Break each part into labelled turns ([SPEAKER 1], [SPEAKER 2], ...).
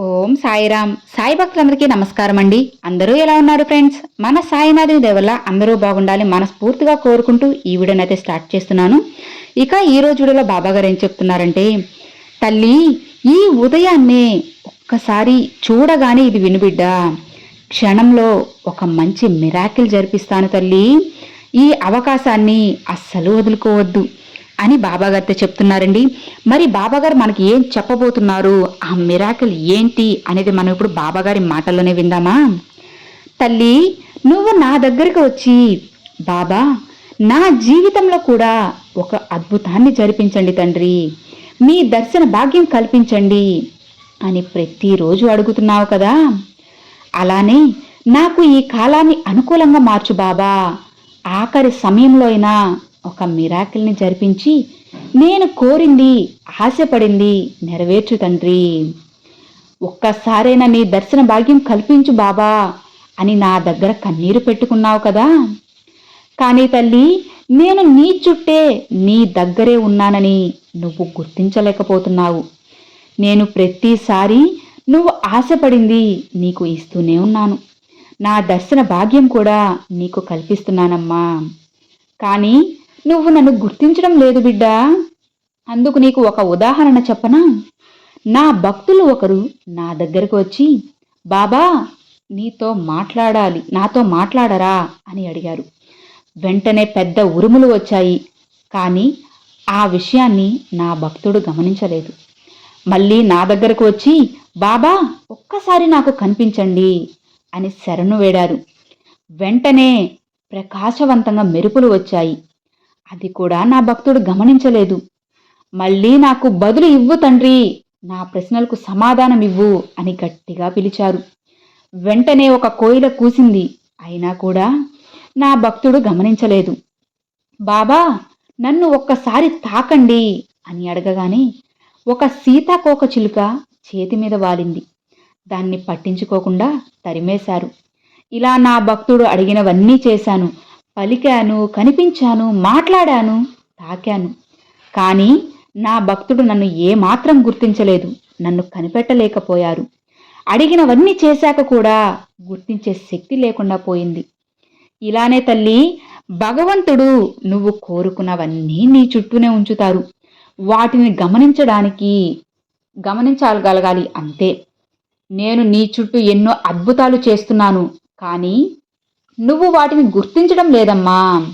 [SPEAKER 1] ఓం సాయిరామ్. సాయి భక్తులందరికీ నమస్కారం అండి అందరూ ఎలా ఉన్నారు ఫ్రెండ్స్? మన సాయినాథుని దేవల్ల అందరూ బాగుండాలి మనస్ఫూర్తిగా కోరుకుంటూ ఈ వీడియోని అయితే స్టార్ట్ చేస్తున్నాను. ఇక ఈ రోజు వీడియోలో బాబా గారు ఏం చెప్తున్నారంటే తల్లి ఈ ఉదయాన్నే ఒక్కసారి చూడగానే ఇది వినుబిడ్డ క్షణంలో ఒక మంచి మిరాకిల్ జరిపిస్తాను తల్లి. ఈ అవకాశాన్ని అస్సలు వదులుకోవద్దు. అని బాబాగారితో చెప్తున్నారండి. మరి బాబాగారు మనకి ఏం చెప్పబోతున్నారు? ఆ మిరాకిల్ ఏంటి అనేది మనం ఇప్పుడు బాబాగారి మాటల్లోనే విందామా? తల్లి నువ్వు నా దగ్గరికి వచ్చి బాబా నా జీవితంలో కూడా ఒక అద్భుతాన్ని జరిపించండి తండ్రి. మీ దర్శన భాగ్యం కల్పించండి అని ప్రతిరోజు అడుగుతున్నావు కదా. అలానే నాకు ఈ కాలాన్ని అనుకూలంగా మార్చు బాబా. ఆఖరి సమయంలో అయినా ఒక మిరాకిల్ని జరిపించి నేను కోరింది ఆశపడింది నెరవేర్చు తండ్రి. ఒక్కసారైనా నీ దర్శన భాగ్యం కల్పించు బాబా అని నా దగ్గర కన్నీరు పెట్టుకున్నావు కదా. కానీ తల్లి నేను నీ చుట్టే నీ దగ్గరే ఉన్నానని నువ్వు గుర్తించలేకపోతున్నావు. నేను ప్రతిసారి నువ్వు ఆశపడింది నీకు ఇస్తూనే ఉన్నాను. నా దర్శన భాగ్యం కూడా నీకు కల్పిస్తున్నానమ్మా. కానీ నువ్వు నన్ను గుర్తించడం లేదు బిడ్డా. అందుకు నీకు ఒక ఉదాహరణ చెప్పనా? నా భక్తులు ఒకరు నా దగ్గరకు వచ్చి బాబా నీతో మాట్లాడాలి నాతో మాట్లాడరా అని అడిగారు. వెంటనే పెద్ద ఉరుములు వచ్చాయి కానీ ఆ విషయాన్ని నా భక్తుడు గమనించలేదు. మళ్ళీ నా దగ్గరకు వచ్చి బాబా ఒక్కసారి నాకు కనిపించండి అని శరణు వేడారు. వెంటనే ప్రకాశవంతంగా మెరుపులు వచ్చాయి. అది కూడా నా భక్తుడు గమనించలేదు. మళ్ళీ నాకు బదులు ఇవ్వు తండ్రి నా ప్రశ్నలకు సమాధానం ఇవ్వు అని గట్టిగా పిలిచారు. వెంటనే ఒక కోయిల కూసింది. అయినా కూడా నా భక్తుడు గమనించలేదు. బాబా నన్ను ఒక్కసారి తాకండి అని అడగగానే ఒక సీతాకోక చిలుక చేతి మీద వాలింది. దాన్ని పట్టించుకోకుండా తరిమేశారు. ఇలా నా భక్తుడు అడిగినవన్నీ చేశాను. పలికాను కనిపించాను మాట్లాడాను తాకాను. కానీ నా భక్తుడు నన్ను ఏమాత్రం గుర్తించలేదు. నన్ను కనిపెట్టలేకపోయారు. అడిగినవన్నీ చేశాక కూడా గుర్తించే శక్తి లేకుండా పోయింది. ఇలానే తల్లి భగవంతుడు నువ్వు కోరుకున్నవన్నీ నీ చుట్టూనే ఉంచుతారు. వాటిని గమనించడానికి గమనించగలగాలి అంతే. నేను నీ చుట్టూ ఎన్నో అద్భుతాలు చేస్తున్నాను. కానీ నువ్వు వాటిని గుర్తించడం లేదమ్మా.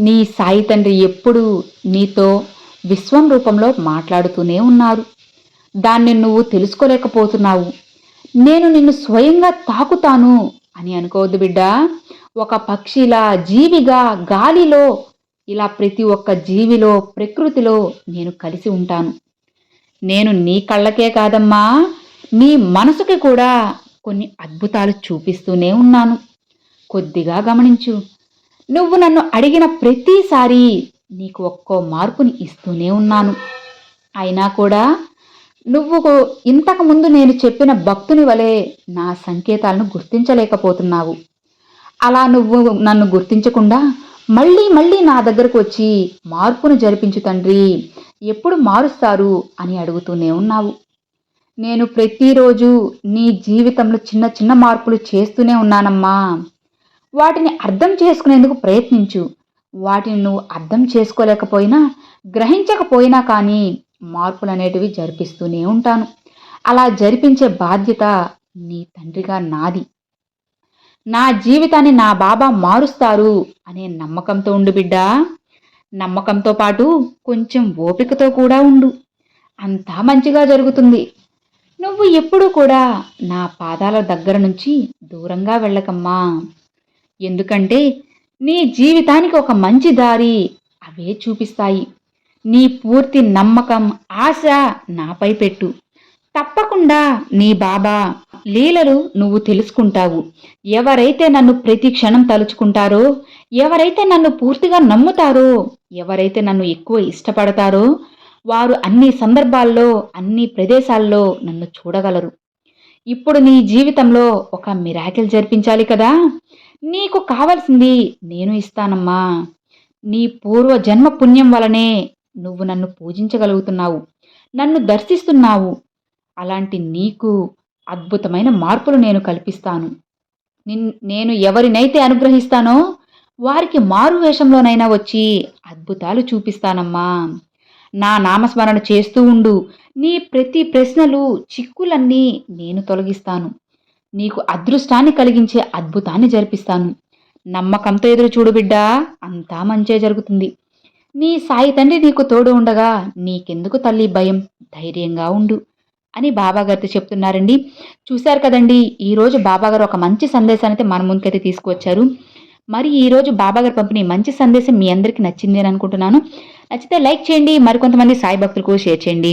[SPEAKER 1] నీ సాయి తండ్రి ఎప్పుడూ నీతో విశ్వం రూపంలో మాట్లాడుతూనే ఉన్నారు. దాన్ని నువ్వు తెలుసుకోలేకపోతున్నావు. నేను నిన్ను స్వయంగా తాకుతాను అని అనుకోవద్దు బిడ్డ. ఒక పక్షిలా జీవిగా గాలిలో ఇలా ప్రతి ఒక్క జీవిలో ప్రకృతిలో నేను కలిసి ఉంటాను. నేను నీ కళ్ళకే కాదమ్మా. నీ మనసుకి కూడా కొన్ని అద్భుతాలు చూపిస్తూనే ఉన్నాను. కొద్దిగా గమనించు. నువ్వు నన్ను అడిగిన ప్రతిసారి నీకు ఒక్కో మార్పుని ఇస్తూనే ఉన్నాను. అయినా కూడా నువ్వు ఇంతకుముందు నేను చెప్పిన భక్తుని వలె నా సంకేతాలను గుర్తించలేకపోతున్నావు. అలా నువ్వు నన్ను గుర్తించకుండా మళ్ళీ మళ్ళీ నా దగ్గరకు వచ్చి మార్పును జరిపించు తండ్రి ఎప్పుడు మారుస్తారు అని అడుగుతూనే ఉన్నావు. నేను ప్రతిరోజు నీ జీవితంలో చిన్న చిన్న మార్పులు చేస్తూనే ఉన్నానమ్మా. వాటిని అర్థం చేసుకునేందుకు ప్రయత్నించు. వాటిని నువ్వు అర్థం చేసుకోలేకపోయినా గ్రహించకపోయినా కానీ మార్పులు అనేటివి జరిపిస్తూనే ఉంటాను. అలా జరిపించే బాధ్యత నీ తండ్రిగా నాది. నా జీవితాన్ని నా బాబా మారుస్తారు అనే నమ్మకంతో ఉండు బిడ్డా. నమ్మకంతో పాటు కొంచెం ఓపికతో కూడా ఉండు. అంతా మంచిగా జరుగుతుంది. నువ్వు ఎప్పుడూ కూడా నా పాదాల దగ్గర నుంచి దూరంగా వెళ్ళకమ్మా. ఎందుకంటే నీ జీవితానికి ఒక మంచి దారి అవే చూపిస్తాయి. నీ పూర్తి నమ్మకం ఆశ నాపై పెట్టు. తప్పకుండా నీ బాబా లీలలు నువ్వు తెలుసుకుంటావు. ఎవరైతే నన్ను ప్రతి క్షణం తలుచుకుంటారో ఎవరైతే నన్ను పూర్తిగా నమ్ముతారో ఎవరైతే నన్ను ఎక్కువ ఇష్టపడతారో వారు అన్ని సందర్భాల్లో అన్ని ప్రదేశాల్లో నన్ను చూడగలరు. ఇప్పుడు నీ జీవితంలో ఒక మిరాకిల్ జరిపించాలి కదా. నీకు కావలసింది నేను ఇస్తానమ్మా. నీ పూర్వ జన్మ పుణ్యం వలనే నువ్వు నన్ను పూజించగలుగుతున్నావు నన్ను దర్శిస్తున్నావు. అలాంటి నీకు అద్భుతమైన మార్పులు నేను కల్పిస్తాను. నిన్ నేను ఎవరినైతే అనుగ్రహిస్తానో వారికి మారు వేషంలోనైనా వచ్చి అద్భుతాలు చూపిస్తానమ్మా. నా నామస్మరణ చేస్తూ ఉండు. నీ ప్రతి ప్రశ్నలు చిక్కులన్నీ నేను తొలగిస్తాను. నీకు అదృష్టాన్ని కలిగించే అద్భుతాన్ని జరిపిస్తాను. నమ్మకంతో ఎదురు చూడు బిడ్డా అంతా మంచే జరుగుతుంది. నీ సాయి తండ్రి నీకు తోడు ఉండగా నీకెందుకు తల్లి భయం? ధైర్యంగా ఉండు అని బాబాగారితో చెప్తున్నారండి. చూశారు కదండి ఈరోజు బాబాగారు ఒక మంచి సందేశాన్ని అయితే మన ముందుకైతే తీసుకువచ్చారు. మరి ఈరోజు బాబాగారు పంపిణీ మంచి సందేశం మీ అందరికీ నచ్చింది అని అనుకుంటున్నాను. నచ్చితే లైక్ చేయండి మరికొంతమంది సాయి భక్తులకు షేర్ చేయండి.